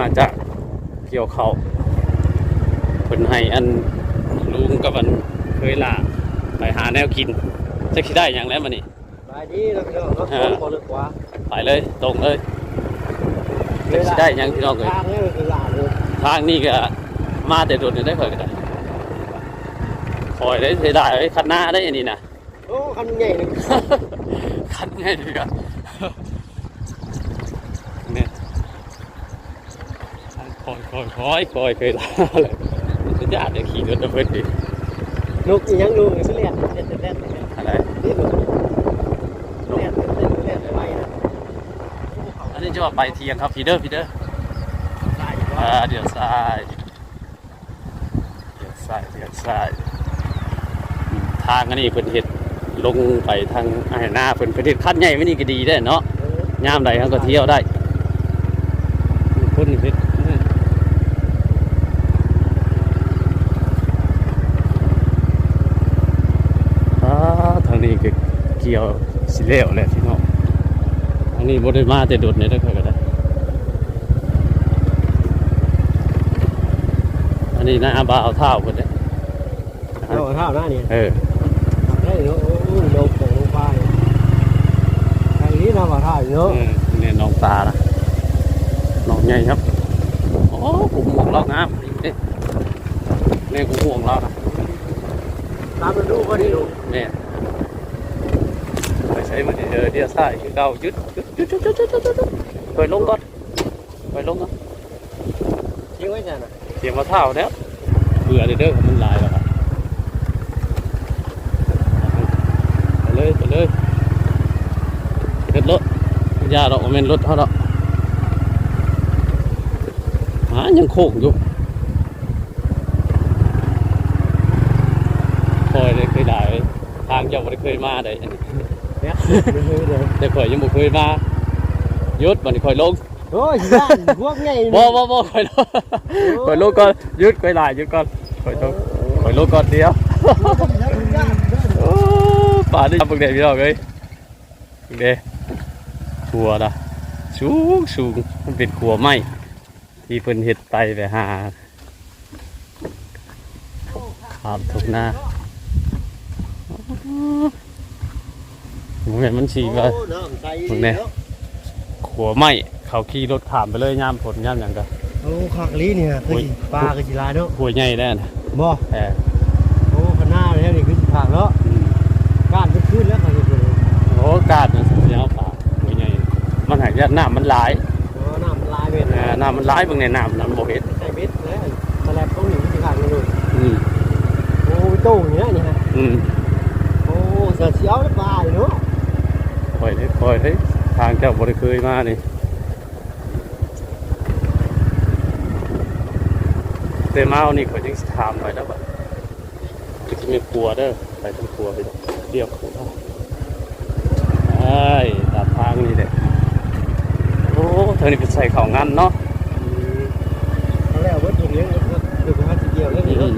มาจากเกี่ยวเขาเพิ่นให้อันลุงกับอันเคยล่าไปหาแนวกินจะคิดได้อย่างแล้วมันนี่ไปดีเราพี่น้องรถเอคอนคนลึกกว่าไปเลยตรงเลยจะคิดได้อย่างพี่น้องเลยทางนี้มันคือหลาเลยทางนี้ก็มาแต่โดนได้เคยก็ได้คอยได้เสียดายไอ้คันหน้าได้อันนี้นะโอ้คันใหญ่เลยคันง่ายดีกว่าเนี่ย คอยคอยคอยคอยเคยลาเลยจะญาติขี่รถเพิ่นดิลูกอีหยังลูสิเลียดเลียดเลียดเลียดอะไรนี่ลูกเลียดเลียดเลยดไปนะอันนี้จะว่าไปเทียงครับพีเดอร์พีเดอร์ได้อยู่อ่าเดี๋ยวซ้ายเดี๋ยวซ้ายเดี๋ยวซ้ายทางอันนี้เพิ่นเฮ็ดลงไปทางอ้หน้าเพิ่นเพิ่นเฮ็ดคันใหญ่ไว้นี่ก็ดีได้เนาะเออยามใดเขาก็เที่ยวได้คนเฮ็ดอ่าทางนี้ ก็เกี่ยวสิแล้วแหละพี่น้องทางนี้บ่ได้มาแต่โดดเนี่ยได้อค่อยก็ได้อันนี้นะอาบาเอาเท้าคนเด้อเอาข้าวหน้านี่เออได้เนาะโอ้ยลงโป่งลงไปทางนี้น้ำมาท่าอยู่เนาะเออเนี่ยน้องตานะน้องใหญ่ครับโอ้ผมห่วงเรางามนี่เนี่ยกูห่วงเรานะตามมาดูก็ดีลูกเนี่ยไป ใช้มันเดี๋ยวเดี๋ยซ่าคือเก่ายึดยึดยึดยึดยึดยึดยึดปล่อยลงก่อนปล่อยลงก่อนทิ้งไว้จ้ะนะเดี๋ยวมาเท่าแล้วเบื่อเด้อมันลายแล้วครับไปเลยไปเลยเด็ดรถยาดราเมนรถเขาเราหายังโคกอยู่คอยเลยเคยได้ทางเจ้าไม่เคยมาได้ แต่ข่อยยังบ่เคยมาหยุดบัดนี้ข่อยลงโอ้ยบ้านพวกใหญ่บ่บ่บ่ข่อยลงข่อยลงก่อนหยุดข่อยหลายหยุดก่อนข่อยลงข่อยลงก่อนเดียวโอ้ป่าได้ทำบักเด็ดพี่น้องเอ้ยบักเด็ดขัวนะสูงสูงมันเป็นขัวไม้ที่เพิ่นเฮ็ดไปไปหาขามทุกหน้า ผมเห็นมันฉีกว่าโอ้น้ำใสมึงเนี่ย ขัวไม้เขาขี่รถขามไปเลยย่ามผลย่ามหยังก็โอ้ขากลีเนี่ยคือสิปลาคือสิลายเนาะขัวใหญ่แน่นะบ่แต่โอ้ขนาดแล้วนี่คือสิขากเนาะอืมก้านเป็นขึ้นแล้วค่ะคือโอ้กาดมันเสียวป่าขัวใหญ่ มันหายากน้ำมันหลายโอ้น้ำมันลายเม็ดเออน้ำมันหลายเบิ่งในน้ำน้ำบ่เห็นใส่เม็ดแล้วสลับต้องหนีสิขากเลยอืมโอ้โต้อย่างเงี้ยนี่ฮะอืมโอ้เสือเสียวแล้วปลาอยู่เนาะ คอยเลยคอยเลยทางเจ้าบริเคยมานี่เตมาเอานี่ข่อยยังถามไปแล้วแบบจะมีครัวเด้อไปทางครัวไปเรียกครัวไอ้ยตามทางนี่แหละโอ้เธอนี่เป็นใส่ของงานเนาะ ตอนแรกว่าถุงเลี้ยงเดี๋ยวไปหาสีเดียวแล้วนี่ อื เนาะ ม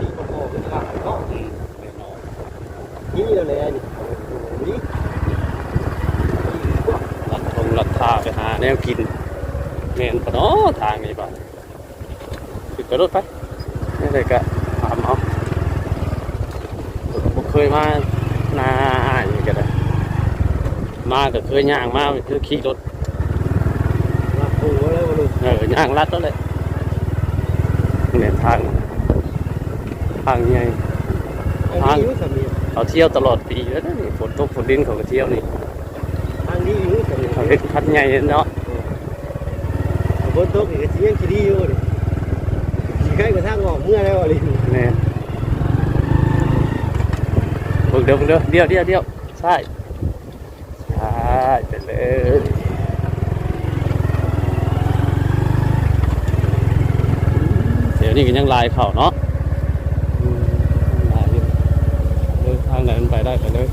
นี่ก็พอเป็นขากเนาะ อืมแน่นอน นี่เลยนี่นี่ รัดทงรัดทาไปหาแน วกินแม่นปะเนาะทางนี้บ้านขึ้นกระโดดไปนี่เลยก็ถามเอาผมก็บ่เคยมานาอ้ายนี่ก็ได้มาก็เคยย่างมาคือขี่รถมาปูแล้วลูกเออย่างลัดแล้วเลยเนี่ยทางทางใหญ่ทางนี้อยู่สามีเขาเที่ยวตลอดปีแล้วนะนี่ฝนตกฝนดินเขาก็เที่ยวนี่ทางนี้อยู่สามีเขาเฮ็ดคันใหญ่เนาะบ นโต๊ะนี่ก็สิยังสิดีอยู่นี่สิใกล้กับทางออกเมื่อแล้วอะลิเนี่ยเบิ่งเดี๋ยวเบิ่งเดี๋ยวเดี๋ยวเดี๋ยวเดี๋ยวใช่ใช่ไปเลยเดี๋ยวนี้ก็ยังลายเข่าเนาะอืมลายอยู่เลยทางไหนมันไปได้ไปเลย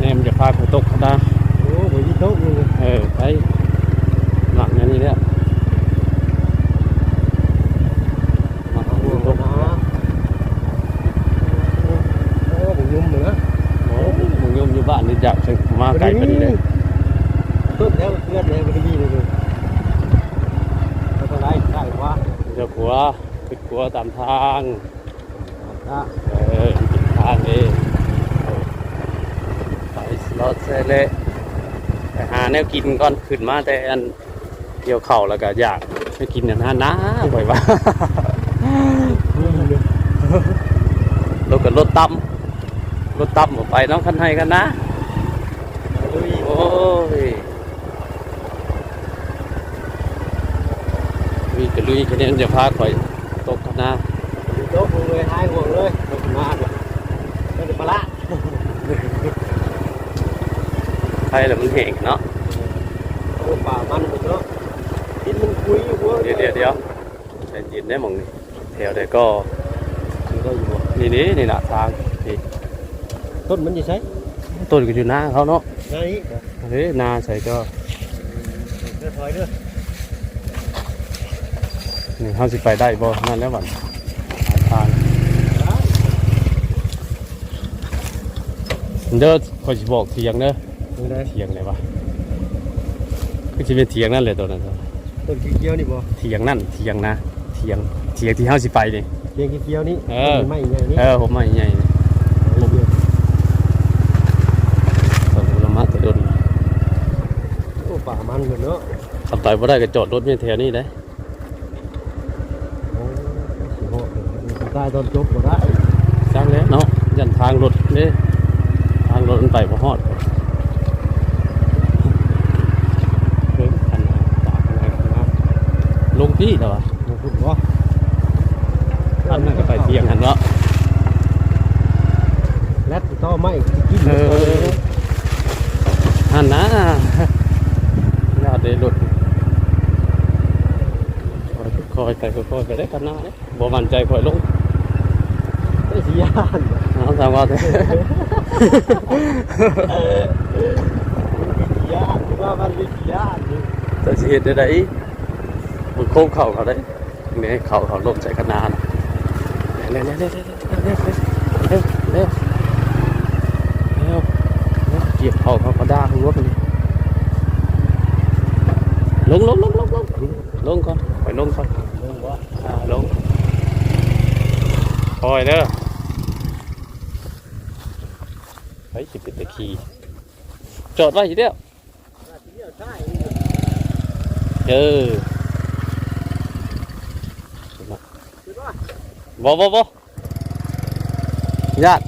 แน่มันจะพาไปตกเขาได้โอ้บ่มีโต๊ะนึงเออไป หลังอย่างนี้เนี่ยหลังโอ้ตกนะโอ้บ่ยุ่มเหมือนโอ้ยมาไกลไปนี่เลยต้นแล้วเพื่อนเลยมันมีเลยเลยไม่เป็นไรได้ว่าเดี๋ยวกลัวคือกลัวตามทางถ้าเออผิดทางเองไปสลอดเซเละไปหาแนวกินก่อนขึ้นมาแต่อัน เกี่ยวเข่าวแล้วก็อยากไปกินอันนั้นนะบ่อยว่ารถกับรถตั้มรถตั้มออกไปน้องคันให้กันนะลุยโอ้ยมีกระลุยคะแนนจะพาข่อยตกกันนะยกมือเลยท้ายห่วงเลยยกมาเลยก็จะปลาใช่แล้วมันแห้งเนาะ โอ้ป่ามันหมดเนาะดินมันคุยอยู่หัว เดี๋ยวเดี๋ยวเดี๋ยวใจเย็นได้หมองนี่แถวเดี๋ยวก็ได้อยู่บ่นี่นี่นี่นะทางนี่ต้นมันจะใช้ต้นก็อยู่หน้าเขาเนาะงานนี้เฮ้ยนาใส่ก็เดือดถอยเด้อนี่เขาสิไปได้บ่นั่นแล้วบัดหาทางเด้อคอยสิบอกเถียงเด้อไม่ได้เถียงไหนวะคือสิเป็นเถียงนั่นเลยตัวนั้น ต้นเขียวนี่บ่เถียงนั่นเถียงนะเถียงเถียงที่เฮาสิไปนี่เขียวเขียวนี่เออไม่ไงนี่เออผมไมาใหญ่นี่ผมละมาแต่โดนโอ้ป่ามันเนาะขับไปบ่ได้ก็จอดรถมีแถวนี้เด้โอ้ต้ต้นจบบ่ได้จังแล้วเนาะยันทางรถเด้ทางรถมันไปบ่ฮอดเพิ่มคันหน้าตากอะไรกันนะ ลงที่แล้ววะบ่พูดบ่คันนั้นก็ไปเที่ยงหันเนาะแลดต่อไม้กินเออหันนะญาติได้รถคอยไปคอยไปได้คันหน้าเด้บ่มั่นใจคอยลงได้สิยานเอาทางว่าแต่สิยานว่ามันเป็นสิยานจะสิเฮ็ดได้ไดมึง โค้งเข่าเขาได้เนี่ยเข่าเขาลงใจขนาดเร็วเร็วเร็วเร็วเร็วเร็วเร็วเร็วเร็วเก็บเข่าเขาเขาด่าหัวไปนี่ลงลงลงลงลงลงก่อนไปลงก่อนเรื่องว่าอ่าลงคอยเด้อเฮ้ยสิเป็นตะคีจอดไว้ทีเดียวเออ บ่บ่บ่ญาติ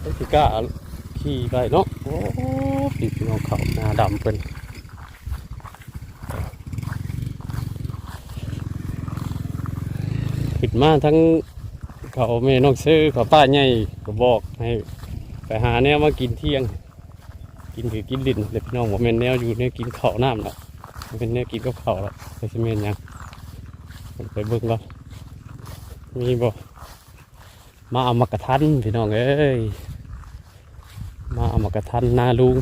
ไอ้ที่กล้าขี่ไปเนาะโอ้ปีพี่น้องเขาหน้าดำเพิ่นขึ้นมาทั้งเขาแม่น้องซื้อเขาป้าใหญ่ก็บอกให้ไปหาแนวมากินเที่ยง กินคือกินลินเลยพี่น้องผมเป็นแนวอยู่เนี่ยกินข้าวน้ำเนาะมันเป็นแนวกินกับข้าวแล้วไปซิเมนยังไปเบิ่งก่อน มีบ่มาเอามากระทันพี่น้องเอ้ยมาเอามากระทันนาลุง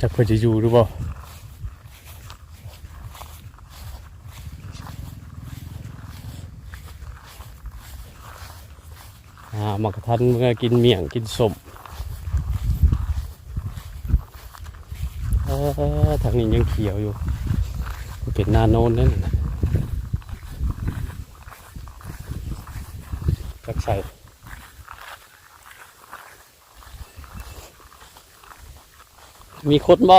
จะเพื่อจะอยู่หรือเปล่าอ่ามากระทันเมื่อกินเมี่ยงกินสมทางนี้ยังเขียวอยู่ เป็นนาโนนนั่นจักใส่มีคนบ่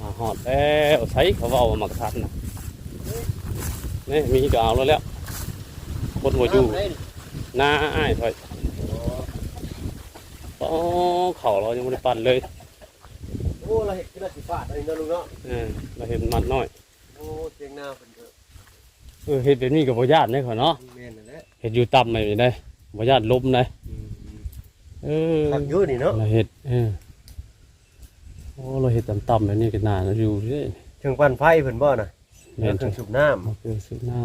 มาหอดแล้วใช้เขาเอามากระทันนะ นี่มีก็เอาแล้วแล้ว คนบ่อยู่หน้าอ้ายถอยโอ้เขาเรายังไม่ได้ปั่นเลยโอ้เราเห็นกีฬาสีฟ้าอะไรเนาะลุงเนาะเออเราเห็นมันน้อยโอ้เสียงหน้าเป็นเด้อเออเห็ดแบบนี้กับบ่ญาติเนี่ยเขาเนาะแม่นนั่นแหละเห็ดอยู่ต่ำไม่ได้บ่ญาติล้มเลยเออทำอยู่นี่เนาะเราเห็ดเออโอ้เราเห็ดต่ำๆแบบนี้กันนานแล้วอยู่เด้ถึงปั่นไฟเพิ่นบ่น่ะ แม่นเคจัรื่องงสูบน้ำเอาเกลือซื้อน้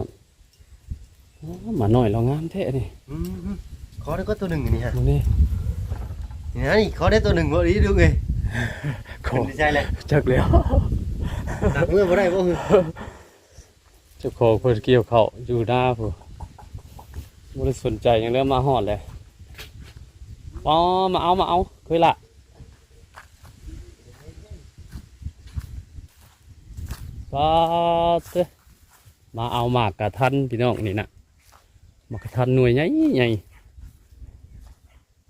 ำอ๋อหมาหน่อยเรางามแท้นี่อืมขอได้ก็ตัวหนึ่งนี่ฮะมันนี่นี่นี่เขาได้ตัวหนึ่งบ่ดีดูไงขอไม่ใช่เลยจักแล้วหนักเมื่อบ่ได้บ่คือเจ้าของเพิ่นเกี่ยวเขาวอยู่หน้าผู้บ่ได้สนใจหยังเรื่องมาฮอดเลยอ๋อมาเอามาเอาเคยละ ปาเตะมาเอาหมากกะทันพี่น้องนี่นะหมากกะทันหน่วยใหญ่ใหญ่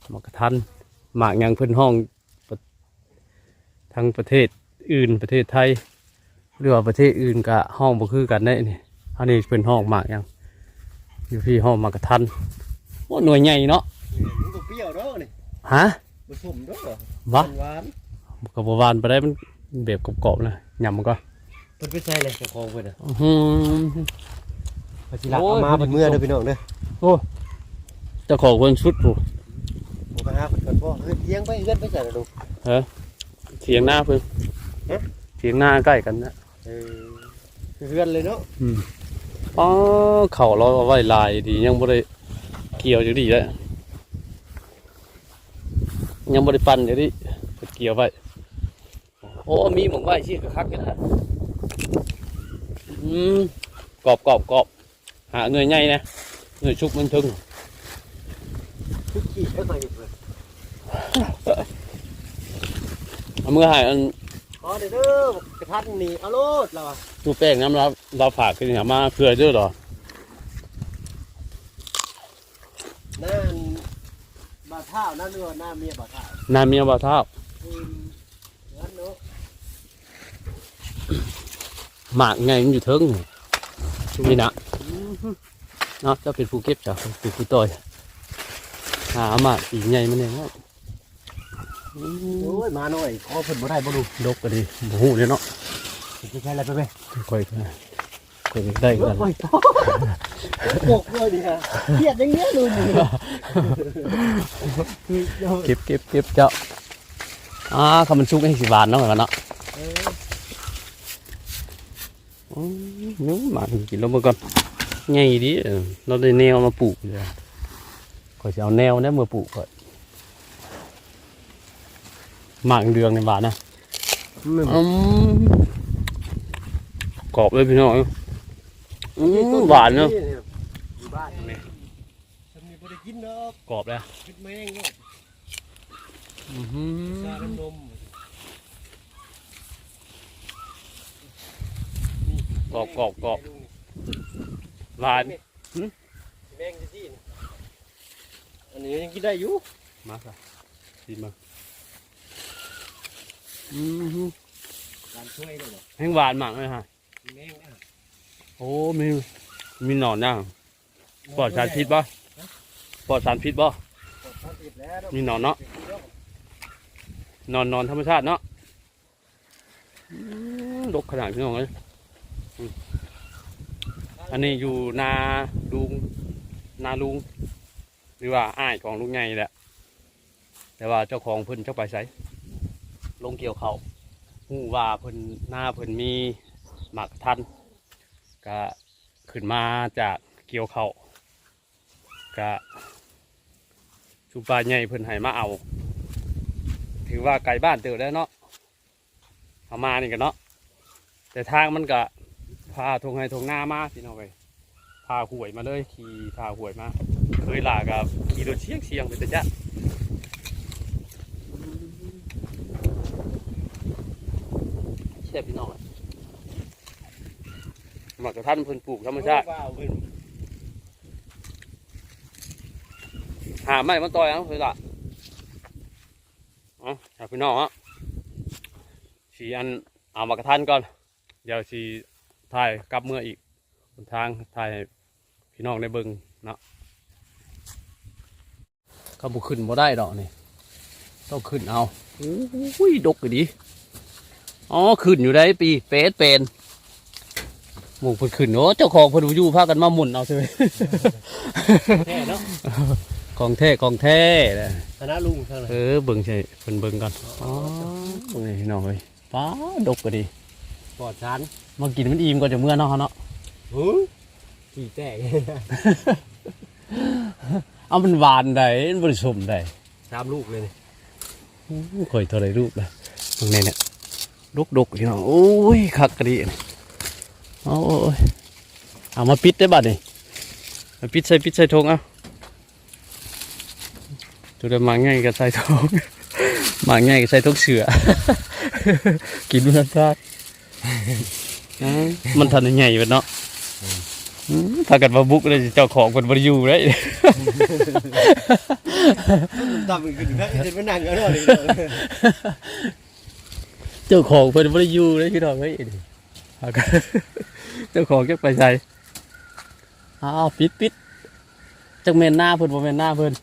หมากกะทันหมากหยังเพิ่นห้องประทั้งประเทศอื่นประเทศไทยหรือว่าประเทศอื่นก็ห้องบ่คือกันได้นี่อันนี้เป็นห้องหมากหยังอยู่พี่ห้องหมากกะทันโอ้หน่วยใหญ่เนาะมันก็เปรี้ยวเด้อนี่ฮะผสมเด้อวะหวานกับบหวานไปได้มันแบบกรอบๆนะยำมันก็เพิ่นไปใช่เลยเจ้าของเพิ่นน่ะอื้อหือ พอสิลักเอามาเพิ่นเมื่อเด้อพี่น้องเด้อเจ้าของคนชุดผู้ผมไปหาเพิ่นก่อนพ่อเฮ้ยเลี้ยงไปเอื้อนไปใส่ละดู เถียงหน้าเพิ่นเอ๊ะ เถียงหน้าใกล้กันนะเออเฮือนเลยเนาะอืมอ๋อเข่าเราเอาไว้ลายดียังบ่ได้เกี่ยวอยู่ดีเลยยังบ่ได้ปั่นอยู่ดิเพิ่นเกี่ยวไว้โอ้มีหมองไว้ชี้คักๆกันนะอืม กรอบกรอบกรอบหาเงยใหญ่นะเงยชุบมันถึงทุกขี้ไม่เคยเห็นเลยเอามื่อใหายอันขอเด้อเด้อกระทันนี่เอาโลดเราอะตู้แป้งน้ำเราเราฝากขึ้นหามาเพื่อเด้อเหรอนั่นบาเท้านั่นเนื้อหน้าเมียบาเท้านาเมียบ่าวเท่าอืมงั้นเนาะ หมากไงมันอยู่เทิงนี่นะเนาะเจะเป็นผู้เก็บจ้ะเป็นผู้ต่อยหาหมากอีกไงมันเองว่าโอ้ยมาหน่อยขอเพิ่นบ่ได้บ่ดูดกก็ดีบ่ฮู้เลยเนาะจะใช่อะไรไปไหมค่อยๆค่อยๆได้กันโอ้ยโกกเลยดิฮะเครียดอย่างเงี้ยเลยนี่เก็บเก็บเก็บเจ้าอ่าคำมันสุกให้สิบาทเนาะกันเนาะเอออืม นู้หมากกินแล้วมาก่อนไงดิเออเราได้แนวมาปลูกเลยข่อยจะเอาแนวเนี่ยมาปลูกก่อนหมากเดืองในบาทนะอืมกรอบเลยพี่น้องอืมหวานเนาะอยู่บ้านนี่ทำนี่บ่ได้กินเนาะกรอบเลย คิดแมงเนาะ อื้อหื ชา อ น้ำนม ก รอบกรอบกรอบหวานแมงจะจี้นี่อันนี้ยังกินได้อยู่มาค่ะดีมาอือหือการช่วยได้บ่แห้งหวานมากเลยฮะแมงนะโอ้มีมีหนอนย่างปลอดสารพิษบ่ปลอดสารพิษบ่ ปลอดสารพิษแล้วมีหนอนเนาะ นอนนอนธรรมชาติเนาะอืมดกขนาดพี่น้องเลย อันนี้อยู่นาลุงนาลุง หรือว่าอ้ายของลุงไงแหละ แต่ว่าเจ้าของเพิ่นเจ้าไปใสลงเกี่ยวเขาหูว่าเพิ่นหน้าเพิ่นมีหมักทันก็ขึ้นมาจากเกี่ยวเขาก็ชุปลาใหญ่เพิ่นให้มาเอา ถือว่าไกลบ้านเติบแล้วเนาะเอามานี่กันเนาะแต่ทางมันก็ พาทงให้ทงหน้ามาพี่น้องไปพาหวยมาเลยขี่พาหวยมาเคยลากับขี่รถเชียงเชียงไปแต่จ้ะเช่พี่น้องหมักกระทันเพิ่นปลูกธรรมชาติว้าวเพิ่นหาไม้มาต่อยเอะเคยละเอ๋อพี่น้องอะสีอันเอามากระทันก่อน เดี๋ยวสี ถ่ายกลับเมื่ออีกบนทางถ่ายให้พี่น้องได้เบิ่งเนาะเขาบุขึ้นบ่ได้ดอกนี่ต้องขึ้นเอาโอ้ยดกอยู่ดีอ๋อขึ้นอยู่ได้ปีเป็ดเป็นหมูเพิ่นขึ้นโอ้เจ้าของเพิ่นบ่อยู่พากันมาหมุนเอาใช่ไหมแท้เนาะของแท้ของแท้นะคณะลุงทางไหนเออเบิ่งใช่เพิ่นเบิ่งก่อนอ๋อเบิ่งนี่พี่น้องเอ้ยฟ้าดกก็ดีปลอดสาร มากินมันอิ่มก่อนจะเมื่อเนาะเนาะหูขี้แตก เอามันหวานได้มันบริสุทธิ์ได้สามลูกเลยนี่ข่อยเท่าไรรูปเลยตรงนี้เนี่ยดกดกพี่น้องโอ้ยคักกระดีนี่โอ้ยเอามาปิดได้บัดนี่มาปิดใส่ปิดใส่ทงเอาตัวเดิมมาง่ายก็ใส่ทงมาง่ายก็ใส่ทงเสือกินมันได้อ้าว มันทันใหญ่ไปเนาะอืมถ้าเกิดว่าบุกเลยเจ้าของคนบริยูเลยดำอีกขึ้นครับเห็นมันนั่งเอาเนาะนี่เจ้าของเป็นบริยูเลยพี่น้องเฮ้ยหากันเจ้าของจะไปใส่อ้าวปิดปิดจักเมนหน้าเพิ่นบ่แม่นหน้าเพิ่น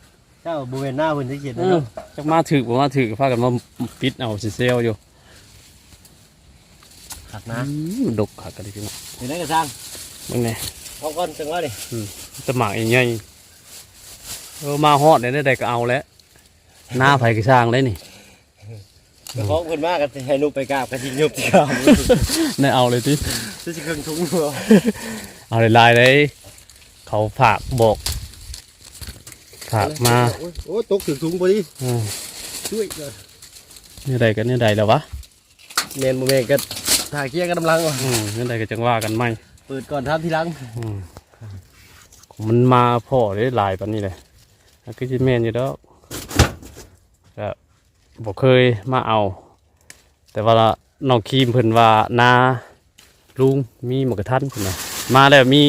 เจ้าบริเวณหน้าเพิ่นสิเขียนเอนะอเนาะจักมาถือบ่มาถือก็พากันมาปิดเอาสิเซลอยู่ ขัดนะอืมดกคักกันดิพี่น้องเห็นได้กระซังมึงไงเอาก้อนจังว่าดิสมัครใหญ่ๆเออมาฮอดได้ได้ก็เอาแล้วหน้าไผก็สร้างเลยนี่เจ้าของเพิ่นมากันให้ลูกไปกราบกันสิยกที่กราบได้เอาเลยติสิสิเครื่องถุงเนาะเอาหลายๆเลยเขาฝากบอกฝากมาโอ้ยโอ้ยตกถึงถุงพอดีอืมช่วยเลยนี่ใดกันนี่ใดแล้ววะเมนบ่แม่นก็ ถ่ายเคียงกันกำลังว่ะอืมนี่ใดก็จังว่ากันไหมเปิดก่อนทำทีหลังอืมมันมาพ่อได้หลายปันนี้เลยแล้วก็จิแมนอยู่แล้วก็บอกเคยมาเอา แต่ว่าน้องครีมเพิ่นว่านาลุงมีหมกกระทันเพิ่นว่ามาแล้วมี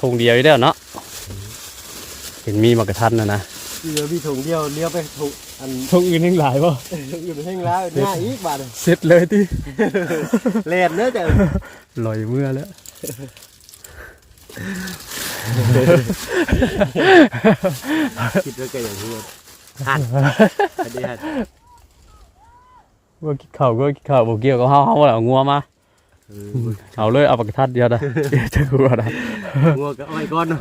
ธงเดียวอยู่แล้วเนาะเห็นมีหมกกระทันนะนะเรือมีถุงเดียวเลี้ยวไปถุง อันธงอื่นยังหลายป่ะอยู่ในแห้งแล้วหน้าอีกบาดเลยเสร็จเลยที่แล่นเด้อจ้ะลอยเมื่อแล้วคิดว่าแกอย่างนี้หันอันนี้หันว่ากินข้าวก็กินข้าวบอกเกี่ยวกับเฮาเฮาเอางัวมาเออเอาเลยเอาปากกระทัดเดียวได้เดี๋ยวจะกลัวได้งัวก็เอาไว้ก่อนเนาะ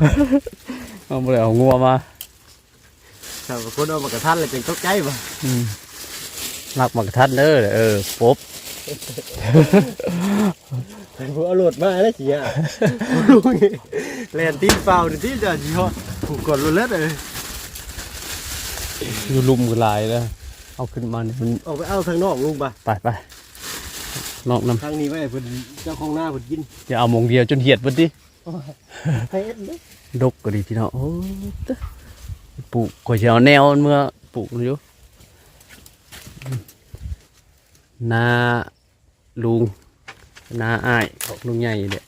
เอาไปเอางัวมา ถ้าว่าคนเอามากระทันเลยเป็นตกใจบ่อืมลักปากกระทัดเด้อเออปุ๊บผมเอาโหลดมาแล้วสิอะลูกนี่แล่นตีนเปล่านี่ที่จะสิฮอดผูกกดรถเล็ดเลยอยู่ลุมกันหลายแล้วเอาขึ้นมาเนี่ยมันออกไปเอาทางนอกลุงป่ะไปไปนอกน้ทางนี้ไว้ให้เพิ่นเจ้าของหน้าเพิ่นกินำอย่าเอาหมองเดียวจนเหียดเบิดดิให้เอ็ดเด้อดกก็ดีพี่น้องโอ้ตะ ปลูกก็จะเอาแนวเมื่อปลูกมันอยู่นาลุงนาอ้ายของลุงใหญ่เนี่ย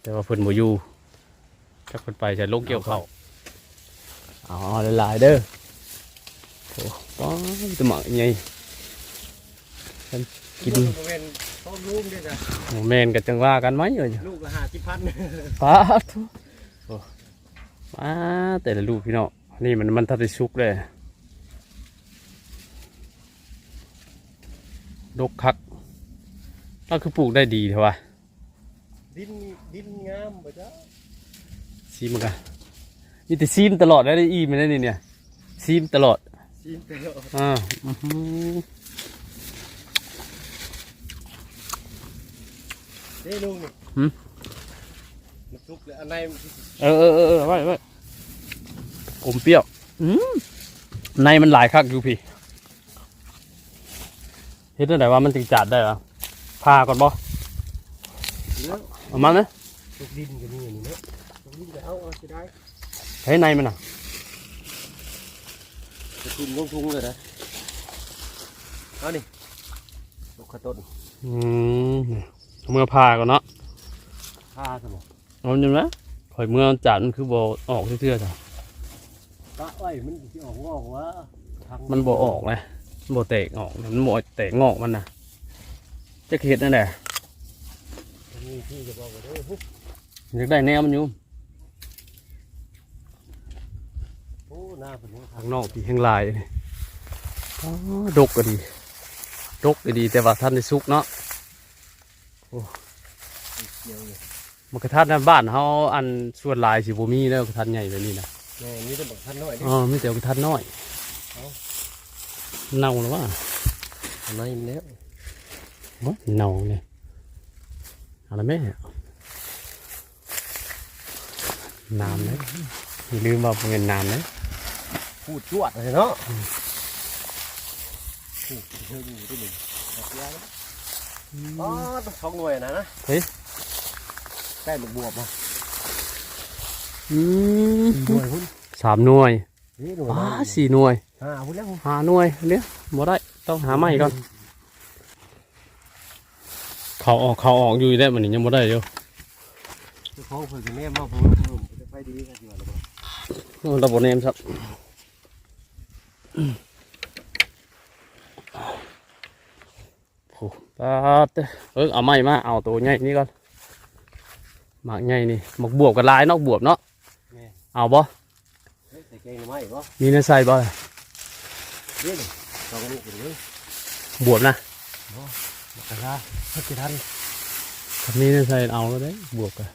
แต่ว่าเพิ่นบ่อยู่ถ้าเพิ่นไปจะลงเกี่ยวเขาวเอาหลายๆเด้อโอ้ป้อนจะหมักใหญ่ฉันกินบริเวณต้นลุงเด้อจ้ะหมูแมนกับจังว่ากันไหมเอ่ยลูกละ50,000ป้าดโอ้ป้าดแต่ละลูกพี่น้อง นี่มันมันทัดได้ชุกเลยดกคักก็คือปลูกได้ดีเถอะวะดินดินงามบ่จ้ะซีมันกันมีแต่ซีมตลอดได้อีมันได้นี่เนี่ยซีมตลอดสิไปเนาะอ่าอื้อหือเด้ลุงนี่หืมมันสุกเลยอันในมันสิเออเออเออเออไว้ไว้ อมเปรี้ยวอืมในมันหลายคักอยู่พี่เฮ็ดได้ไหนว่ามันถึงจัดได้ปะพาก่อนบ่แล้วเอามาไหมสุกดินก็มีนี่เนาะสุกดินก็เอาเอาสิได้ใช้ในมันอะจะกินลงทุงเลยนะเอานี่ลูกขะต้นอืมเมื่อพาก่อนเนาะผ้าสมองเอาจริงไหมข่อยเมื่อจัดมันคือบ่ออกเชื่อๆจ้ะ ปะไว้มันสิออกงอกว่าทางมันบ่ออกเลยมันบ่แตกออกมันบ่แตกงอกมันนะจะเฮ็ดนั่นแหละมีที่จะบอกว่าเด้ออยากได้แนวมันอยู่โอ้หน้าเป็นหัวทาข้างงนอกที่ข้างลายนี่อ๋อดกก็ดีดกก็ดีแต่ว่าท่านได้สุกเนาะเกี่ยวอยู่มันกระทัดในบ้านเฮาอันส่วนหลายสิบ่มีแล้วกระทัดใหญ่แบบนี้นะ แม่นี่จะบอกท่านน้อยดิอ๋อมีแต่กระทัดน้อยเอ้าเน่าแล้วว่าอันนี้มันแล้วบ่เน่าเนี่ยเอาละแม่น้ำเลยอย่าลืมว่าเป็นน้ำเลยพูดจวดเลยเนาะนี่เธออยู่ที่หนึ่งตัดยาแล้วอ๋อต้องสองหน่วยนะนะเฮ้ยใกล้หมกบวบมาอืมห น่วยพุ่นสามหน่วยนี่หน่วยว้านะสี่หน่วยห้าพุ่นแล้วหาหน่วยเนี่ยบ่ได้ต้องหาใหม่ก่อนเขาออกเขาออกอยู่ได้มันนี่ยังบ่ได้เดียวเขาเพิ่งจะแน่มาเพิ่มเพิ่มจะไปดีกันดีกว่าหรือเปล่าเราบ่เนมครับโอ้ปาดเด้อเอิ้งเอาไม้มาเอาตัวใหญ่นี่ก่อนหมากใหญ่นี่หมกบวบกับลายเนอกบวบเนาะ เอาบ่เฮ้ยใส่แกงหรือไม่บ่มีในใส่บ่นี่ดิสองลูกเลยบวบนะกระชาฮักกี่ทันถ้ามีในใส่เอาแล้วได้บวบกัน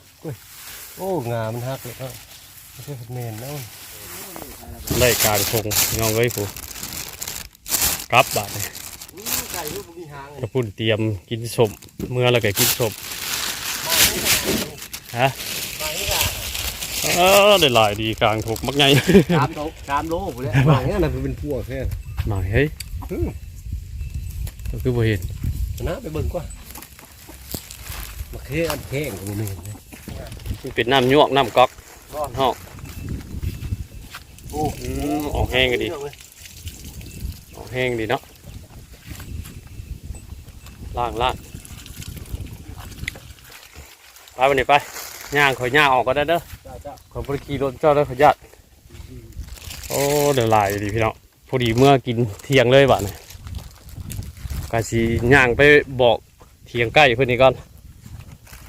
โอ้งามันหักเลยก็ไม่ใช่เมนแล้วได้การคงงองเอ้ยผู้กลับบาดเลยไก่ลูกมีหางกระปุ่นเตรียมกินสมเมื่อแล้วก็กินสมฮะ เออได้หลายดีกลางถูกมักไงสามโลสามโลผมเนี่ยหางนี่น่ะเป็นพวกแค่หน่อยเฮ้ยก็คือบ่เห็นนะไปเบิ่งก่อนมาเคอันแข้งกับเมนเลยมันเป็นน้ำยวกน้ำก๊อกห้องโอ้อืมออกแห้งก็ดีออกแห้งดีเนาะล่างล่างไปวันนี้ไปย่างขอย่างออกก็ได้เด้อ จ้าจ้าขอบริกีรถเจ้าเด้อขออนุญาตโอ้เดี๋ยวหลายดีพี่น้องพอดีเมื่อกินเที่ยงเลยบ้านี่กาสีย่างไปบอกเที่ยงใกล้เพื่อนนี่ก่อน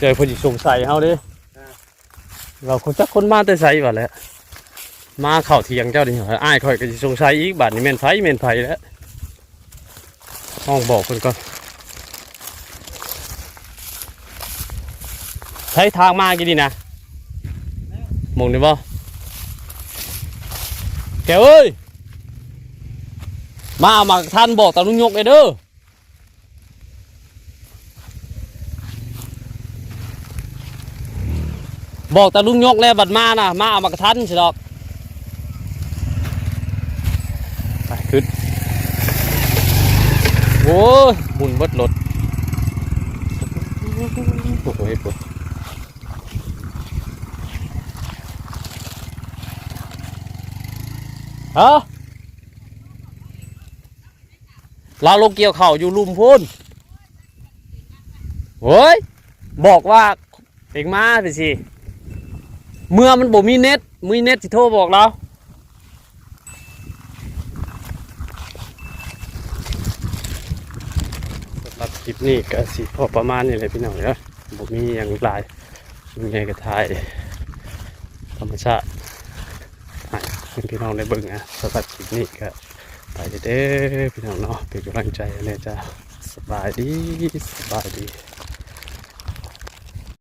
เจอเพอดีสงสัยเฮาเด้เราคนจักคนมาแต่ใส่บ้าแหล้วมาเข่าเที่ยงเจ้าดิเหรออ้ายข่อยก็สิสงสัยอีกบาดนี่แม่นไผแม่นไผแล้วห้องบอกเพิ่นก่อนใช้ทางมากี่ดีนะ มองได้บ่แกเอ้ยมาเอามาท่านบอกตาลุงยกเลยเด้อบอกตาลุงยกแล้วบัดมานะมาเอามากระทันสิดอกไปขึ้นโอ้ยหมุนเบิดรถโอ้ยปวด ฮะเราลงเกี่ยวเข่าอยู่ลุมพูนเฮ้ย บอกว่าเองมาสิสิเมื่อมันบ่มีเน็ตมีเน็ตสิโทรบอกเราสำหรับคลิปนี้ก็สิพอประมาณนี้เลยพี่น้องเนาะบ่มีอย่างหลายมีไงก็ถ่ายธรรมชาติ ให้พี่น้องได้เบิ่งนะสำหรับคลิปนี้ก็ไปเด้อพี่น้องเนาะเป็นกำลังใจเลยจ้าสบายดีสบายดี